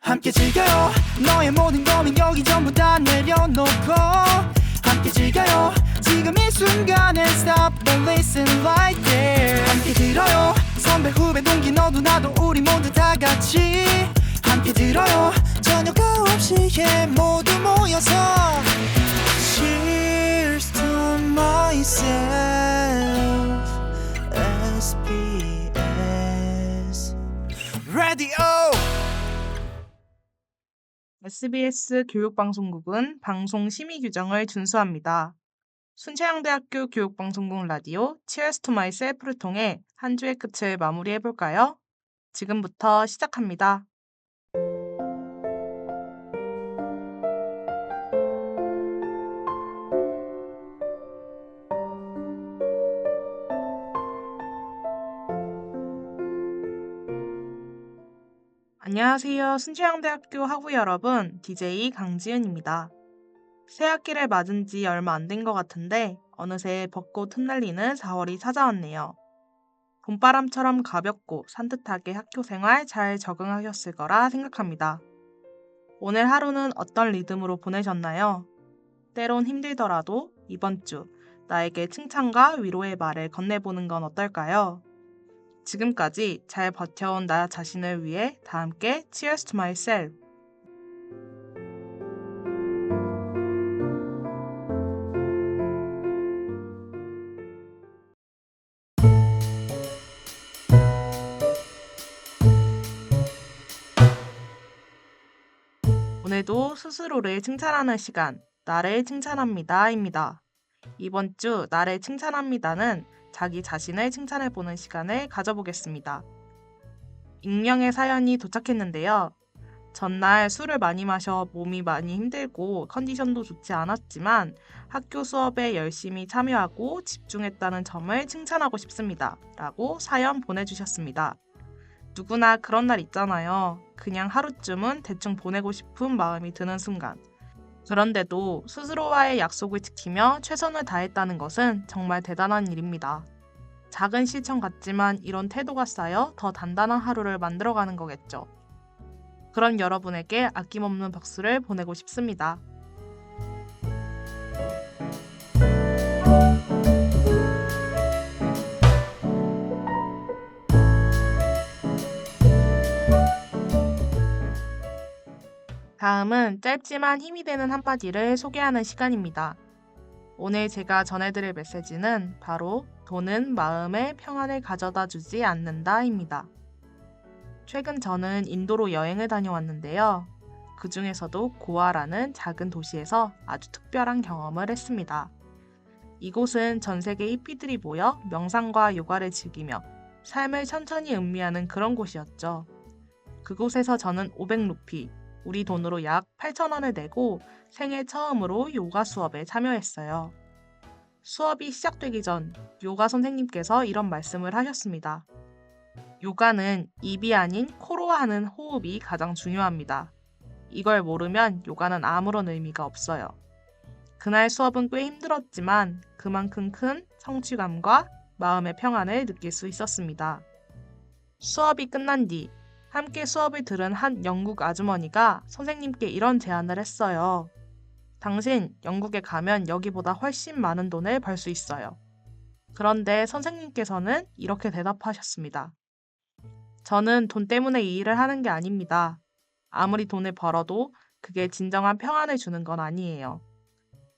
함께 즐겨요. 너의 모든 고민 여기 전부 다 내려놓고 함께 즐겨요. 지금 이 순간에 stop and listen right there. 함께 들어요. 선배 후배 동기 너도 나도 우리 모두 다 같이 함께 들어요. 저녁 9시에 모두 모여서 Cheers to myself SBS Radio SBS 교육방송국은 방송 심의 규정을 준수합니다. 순천향대학교 교육방송국 라디오 Cheers to Myself를 통해 한 주의 끝을 마무리해 볼까요? 지금부터 시작합니다. 안녕하세요. 순천향대학교 학우 여러분, DJ 강지은입니다. 새 학기를 맞은 지 얼마 안 된 것 같은데 어느새 벚꽃 흩날리는 4월이 찾아왔네요. 봄바람처럼 가볍고 산뜻하게 학교 생활 잘 적응하셨을 거라 생각합니다. 오늘 하루는 어떤 리듬으로 보내셨나요? 때론 힘들더라도 이번 주 나에게 칭찬과 위로의 말을 건네보는 건 어떨까요? 지금까지 잘 버텨온 나 자신을 위해 다 함께 Cheers to myself. 오늘도 스스로를 칭찬하는 시간, 나를 칭찬합니다입니다. 이번 주 나를 칭찬합니다는 자기 자신을 칭찬해보는 시간을 가져보겠습니다. 익명의 사연이 도착했는데요. 전날 술을 많이 마셔 몸이 많이 힘들고 컨디션도 좋지 않았지만 학교 수업에 열심히 참여하고 집중했다는 점을 칭찬하고 싶습니다. 라고 사연 보내주셨습니다. 누구나 그런 날 있잖아요. 그냥 하루쯤은 대충 보내고 싶은 마음이 드는 순간. 그런데도 스스로와의 약속을 지키며 최선을 다했다는 것은 정말 대단한 일입니다. 작은 실천 같지만 이런 태도가 쌓여 더 단단한 하루를 만들어가는 거겠죠. 그런 여러분에게 아낌없는 박수를 보내고 싶습니다. 다음은 짧지만 힘이 되는 한마디를 소개하는 시간입니다. 오늘 제가 전해드릴 메시지는 바로 돈은 마음의 평안을 가져다 주지 않는다입니다. 최근 저는 인도로 여행을 다녀왔는데요. 그 중에서도 고아라는 작은 도시에서 아주 특별한 경험을 했습니다. 이곳은 전 세계 히피들이 모여 명상과 요가를 즐기며 삶을 천천히 음미하는 그런 곳이었죠. 그곳에서 저는 500루피, 우리 돈으로 약 8,000원을 내고 생애 처음으로 요가 수업에 참여했어요. 수업이 시작되기 전 요가 선생님께서 이런 말씀을 하셨습니다. 요가는 입이 아닌 코로 하는 호흡이 가장 중요합니다. 이걸 모르면 요가는 아무런 의미가 없어요. 그날 수업은 꽤 힘들었지만 그만큼 큰 성취감과 마음의 평안을 느낄 수 있었습니다. 수업이 끝난 뒤 함께 수업을 들은 한 영국 아주머니가 선생님께 이런 제안을 했어요. 당신 영국에 가면 여기보다 훨씬 많은 돈을 벌 수 있어요. 그런데 선생님께서는 이렇게 대답하셨습니다. 저는 돈 때문에 이 일을 하는 게 아닙니다. 아무리 돈을 벌어도 그게 진정한 평안을 주는 건 아니에요.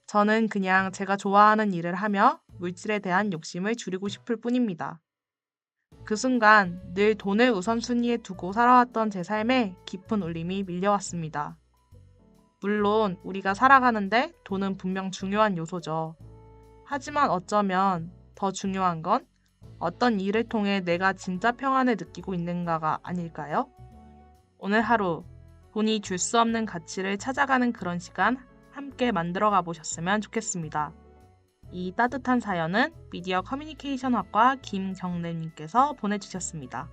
저는 그냥 제가 좋아하는 일을 하며 물질에 대한 욕심을 줄이고 싶을 뿐입니다. 그 순간 늘 돈을 우선순위에 두고 살아왔던 제 삶에 깊은 울림이 밀려왔습니다. 물론 우리가 살아가는데 돈은 분명 중요한 요소죠. 하지만 어쩌면 더 중요한 건 어떤 일을 통해 내가 진짜 평안을 느끼고 있는가가 아닐까요? 오늘 하루 돈이 줄 수 없는 가치를 찾아가는 그런 시간 함께 만들어 가 보셨으면 좋겠습니다. 이 따뜻한 사연은 미디어 커뮤니케이션학과 김경래님께서 보내주셨습니다.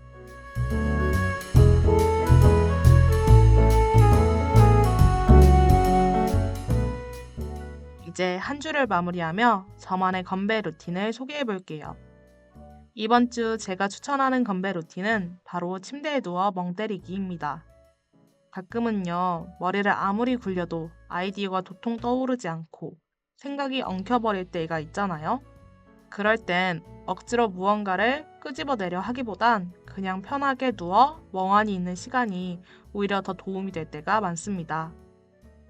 이제 한 주를 마무리하며 저만의 건배 루틴을 소개해 볼게요. 이번 주 제가 추천하는 건배 루틴은 바로 침대에 누워 멍 때리기입니다. 가끔은요, 머리를 아무리 굴려도 아이디어가 도통 떠오르지 않고 생각이 엉켜버릴 때가 있잖아요. 그럴 땐 억지로 무언가를 끄집어내려 하기보단 그냥 편하게 누워 멍하니 있는 시간이 오히려 더 도움이 될 때가 많습니다.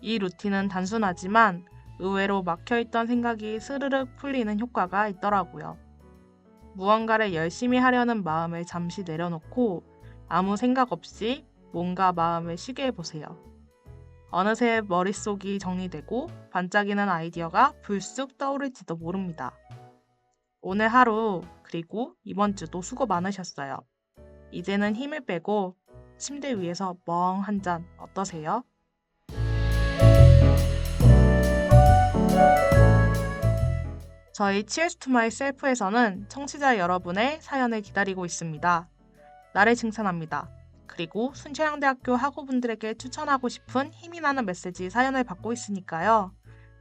이 루틴은 단순하지만 의외로 막혀있던 생각이 스르륵 풀리는 효과가 있더라고요. 무언가를 열심히 하려는 마음을 잠시 내려놓고 아무 생각 없이 뭔가 마음을 쉬게 해보세요. 어느새 머릿속이 정리되고 반짝이는 아이디어가 불쑥 떠오를지도 모릅니다. 오늘 하루, 그리고 이번 주도 수고 많으셨어요. 이제는 힘을 빼고 침대 위에서 멍 한 잔 어떠세요? 저희 Cheers to Myself에서는 청취자 여러분의 사연을 기다리고 있습니다. 나를 칭찬합니다. 그리고 순천향대학교 학우분들에게 추천하고 싶은 힘이 나는 메시지 사연을 받고 있으니까요.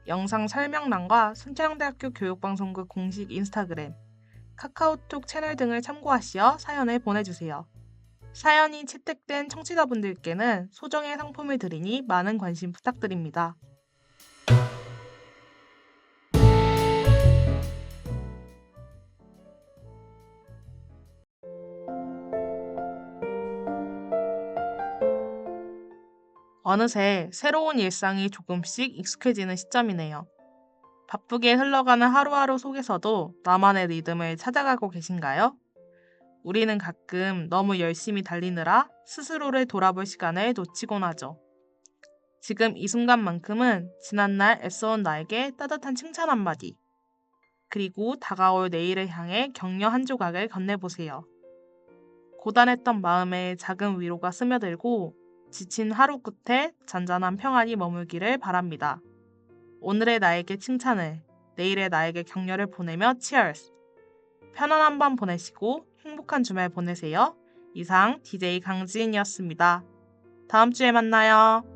영상 설명란과 순천향대학교 교육방송국 공식 인스타그램, 카카오톡 채널 등을 참고하시어 사연을 보내주세요. 사연이 채택된 청취자분들께는 소정의 상품을 드리니 많은 관심 부탁드립니다. 어느새 새로운 일상이 조금씩 익숙해지는 시점이네요. 바쁘게 흘러가는 하루하루 속에서도 나만의 리듬을 찾아가고 계신가요? 우리는 가끔 너무 열심히 달리느라 스스로를 돌아볼 시간을 놓치곤 하죠. 지금 이 순간만큼은 지난날 애써온 나에게 따뜻한 칭찬 한마디, 그리고 다가올 내일을 향해 격려 한 조각을 건네보세요. 고단했던 마음에 작은 위로가 스며들고 지친 하루 끝에 잔잔한 평안이 머물기를 바랍니다. 오늘의 나에게 칭찬을, 내일의 나에게 격려를 보내며 치얼스! 편안한 밤 보내시고 행복한 주말 보내세요. 이상 DJ 강지인이었습니다. 다음 주에 만나요.